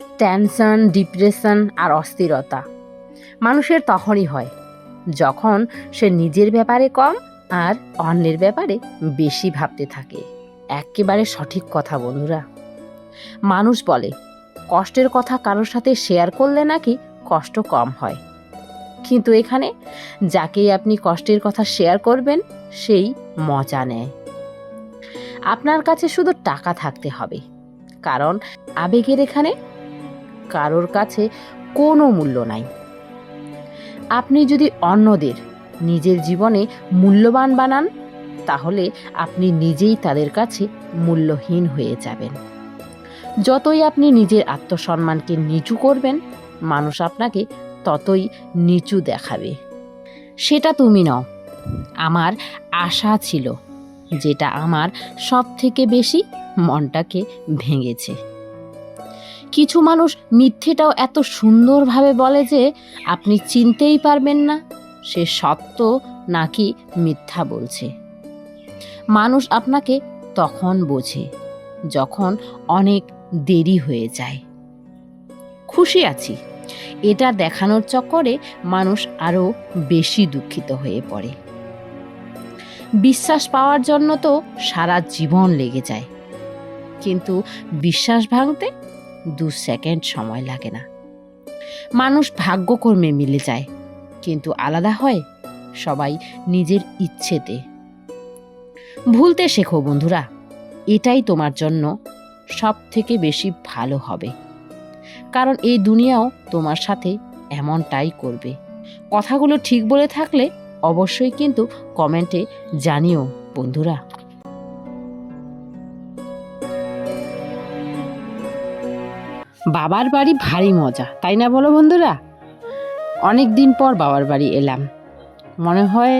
Tension, depression আর অস্থিরতা। মানুষের তখনই হয়, যখন সে নিজের ব্যাপারে কম আর অন্যের ব্যাপারে বেশি ভাবতে থাকে। একেবারে সঠিক কথা, বন্ধুরা। মানুষ বলে, কষ্টের কথা কারোর সাথে শেয়ার করলে নাকি কষ্ট কম হয়। কিন্তু এখানে যাকেই আপনি কষ্টের কথা শেয়ার করবেন, সেই মজা নেয়। আপনার কাছে শুধু টাকা থাকতে হবে, কারণ আবেগের এখানে কারোর কাছে কোনো মূল্য নাই। আপনি যদি অন্যদের নিজের জীবনে মূল্যবান বানান, তাহলে আপনি নিজেই তাদের কাছে মূল্যহীন হয়ে যাবেন। যতই আপনি নিজের আত্মসম্মানকে নিচু করবেন, মানুষ আপনাকে ততই নিচু দেখাবে। সেটা তুমি নও, আমার আশা ছিল, যেটা আমার সব থেকে বেশি মনটাকে ভেঙেছে। কিছু মানুষ মিথ্যেটাও এত সুন্দরভাবে বলে যে আপনি চিনতেই পারবেন না। সে সত্য নাকি মিথ্যা বলছে। মানুষ আপনাকে তখন বোঝে, যখন অনেক দেরি হয়ে যায়। খুশি আছি। এটা দেখানোর চক্করে মানুষ আরও বেশি দুঃখিত হয়ে পড়ে। বিশ্বাস পাওয়ার জন্য তো সারা জীবন লেগে যায়। কিন্তু বিশ্বাস ভাঙতে দু সেকেন্ড সময় লাগে না। মানুষ ভাগ্যকর্মে মিলে যায়, কিন্তু আলাদা হয় সবাই নিজের ইচ্ছেতে। ভুলতে শেখো বন্ধুরা, এটাই তোমার জন্য সব থেকে বেশি ভালো হবে। কারণ এই দুনিয়াও তোমার সাথে এমনটাই করবে। কথাগুলো ঠিক বলে থাকলে অবশ্যই কিন্তু কমেন্টে জানিও বন্ধুরা। বাবার বাড়ি ভারী মজা, তাই না বলো বন্ধুরা? অনেক দিন পর বাবার বাড়ি এলাম। মনে হয়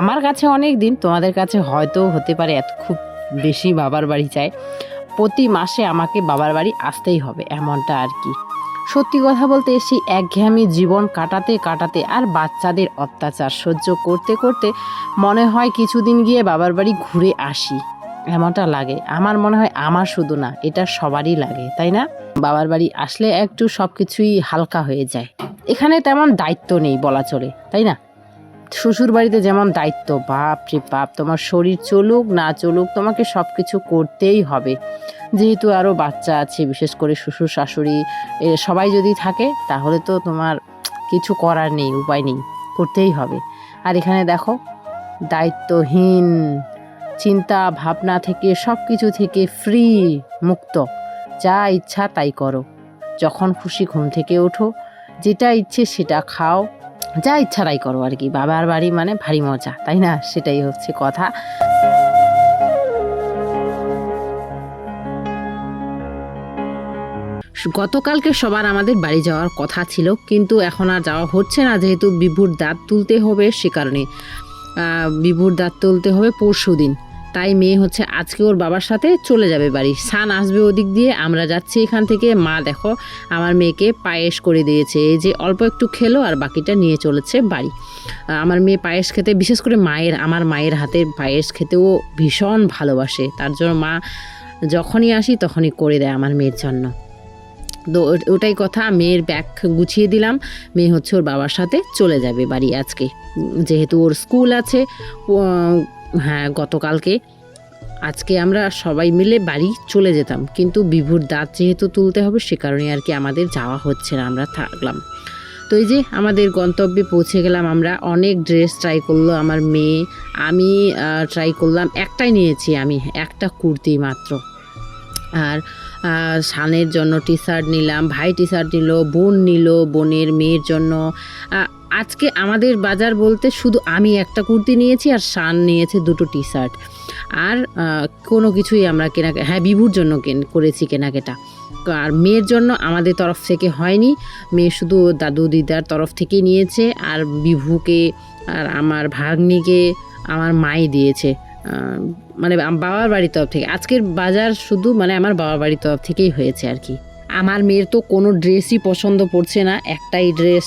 আমার কাছে অনেক দিন তোমাদের কাছে হয়তো হতে পারে এত খুব বেশি বাবার বাড়ি চাই। প্রতি মাসে আমাকে বাবার বাড়ি আসতেই হবে, এমনটা আর কি। সত্যি কথা বলতে সেই একঘেয়েমি জীবন কাটাতে কাটাতে আর বাচ্চাদের অত্যাচার সহ্য করতে করতে মনে হয় কিছুদিন গিয়ে বাবার বাড়ি ঘুরে আসি। এমনটা লাগে। আমার মনে হয় আমার শুধু না, এটা সবারই লাগে, তাই না? বাবার বাড়ি আসলে একটু সব কিছুই হালকা হয়ে যায়। এখানে তেমন দায়িত্ব নেই বলা চলে, তাই না? শ্বশুর বাড়িতে যেমন দায়িত্ব, বাপ রে বাপ, তোমার শরীর চলুক না চলুক, তোমাকে সব কিছু করতেই হবে। যেহেতু আরও বাচ্চা আছে, বিশেষ করে শ্বশুর শাশুড়ি সবাই যদি থাকে, তাহলে তো তোমার কিছু করার নেই, উপায় নেই, করতেই হবে। আর এখানে দেখো, দায়িত্বহীন চিন্তা ভাবনা থেকে সব কিছু থেকে ফ্রি মুক্ত। যা ইচ্ছা তাই করো। যখন খুশি ঘুম থেকে ওঠো। যেটা ইচ্ছে সেটা খাও। যা ইচ্ছা তাই করো আর কি। বাবার বাড়ি মানে ভারী মজা, তাই না? সেটাই হচ্ছে কথা। গতকালকে সবার আমাদের বাড়ি যাওয়ার কথা ছিল, কিন্তু এখন আর যাওয়া হচ্ছে না। যেহেতু বিভুর দাঁত তুলতে হবে সে কারণে। বিভুর দাঁত তুলতে হবে পরশু দিন তাই মেয়ে হচ্ছে আজকে ওর বাবার সাথে চলে যাবে বাড়ি। সান আসবে ওদিক দিয়ে, আমরা যাচ্ছি এখান থেকে। মা দেখো, আমার মেয়েকে পায়েস করে দিয়েছে। এই যে অল্প একটু খেলো আর বাকিটা নিয়ে চলেছে বাড়ি। আমার মেয়ে পায়েস খেতে, বিশেষ করে মায়ের, আমার মায়ের হাতের পায়েস খেতেও ভীষণ ভালোবাসে। তার জন্য মা যখনই আসি তখনই করে দেয় আমার মেয়ের জন্য। তো ওটাই কথা, মেয়ের ব্যাগ গুছিয়ে দিলাম। মেয়ে হচ্ছে ওর বাবার সাথে চলে যাবে বাড়ি আজকে। যেহেতু ওর স্কুল আছে হ্যাঁ গতকালকে। আজকে আমরা সবাই মিলে বাড়ি চলে যেতাম। কিন্তু বিভুর দাঁত যেহেতু তুলতে হবে, সে কারণে আর কি আমাদের যাওয়া হচ্ছে না, আমরা থাকলাম। তো এই যে আমাদের গন্তব্যে পৌঁছে গেলাম, আমরা অনেক ড্রেস ট্রাই করল, আমার মেয়ে, আমি ট্রাই করলাম, একটাই নিয়েছি আমি, একটা কুর্তি মাত্র। আর সানের জন্য টি শার্ট নিলাম, ভাই টি শার্ট নিল, বোন নিল, বোনের মেয়ের জন্য আজকে আমাদের বাজার বলতে শুধু আমি একটা কুর্তি নিয়েছি আর শান নিয়েছে দুটো টি শার্ট আর কোনো কিছুই আমরা কেনা হ্যাঁ বিভুর জন্য কেন, করেছি কেনাকাটা। আর মেয়ের জন্য আমাদের তরফ থেকে হয়নি। মেয়ে শুধু দাদু দিদার তরফ থেকেই নিয়েছে আর বিভুকে আর আমার ভাগ্নিকে আমার মাই দিয়েছে। মানে বাবার বাড়ির তরফ থেকে। আজকের বাজার শুধু মানে আমার বাবার বাড়ির তরফ থেকেই হয়েছে আর কি। আমার মেয়ের তো কোনো ড্রেসই পছন্দ পড়ছে না। একটাই ড্রেস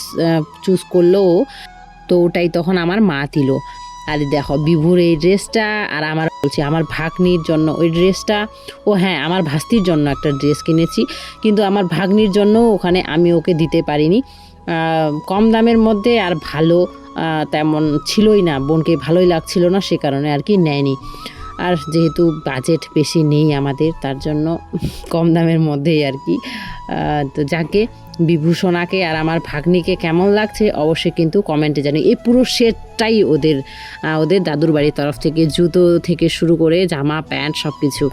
চুজ করল তো ওটাই তখন আমার মা দিল। আর দেখো, বিভুর এই ড্রেসটা আর আমার বলছি, আমার ভাগ্নির জন্য ওই ড্রেসটা ও হ্যাঁ আমার ভাস্তির জন্য একটা ড্রেস কিনেছি। কিন্তু আমার ভাগ্নির জন্য ওখানে আমি ওকে দিতে পারিনি। কম দামের মধ্যে আর ভালো তেমন ছিলই না। বোনকে ভালোই লাগছিল না, সে কারণে আর কি নেয়নি। আর যেহেতু বাজেট বেশি নেই আমাদের, তার জন্য কম দামের মধ্যেই আর কি। তো যাকে বিভূষণাকে আর আমার ভাগ্নিকে কেমন লাগছে অবশ্যই কিন্তু কমেন্টে জানি এই পুরো সেটটাই ওদের ওদের দাদুর বাড়ির তরফ থেকে, জুতো থেকে শুরু করে জামা, প্যান্ট সব কিছু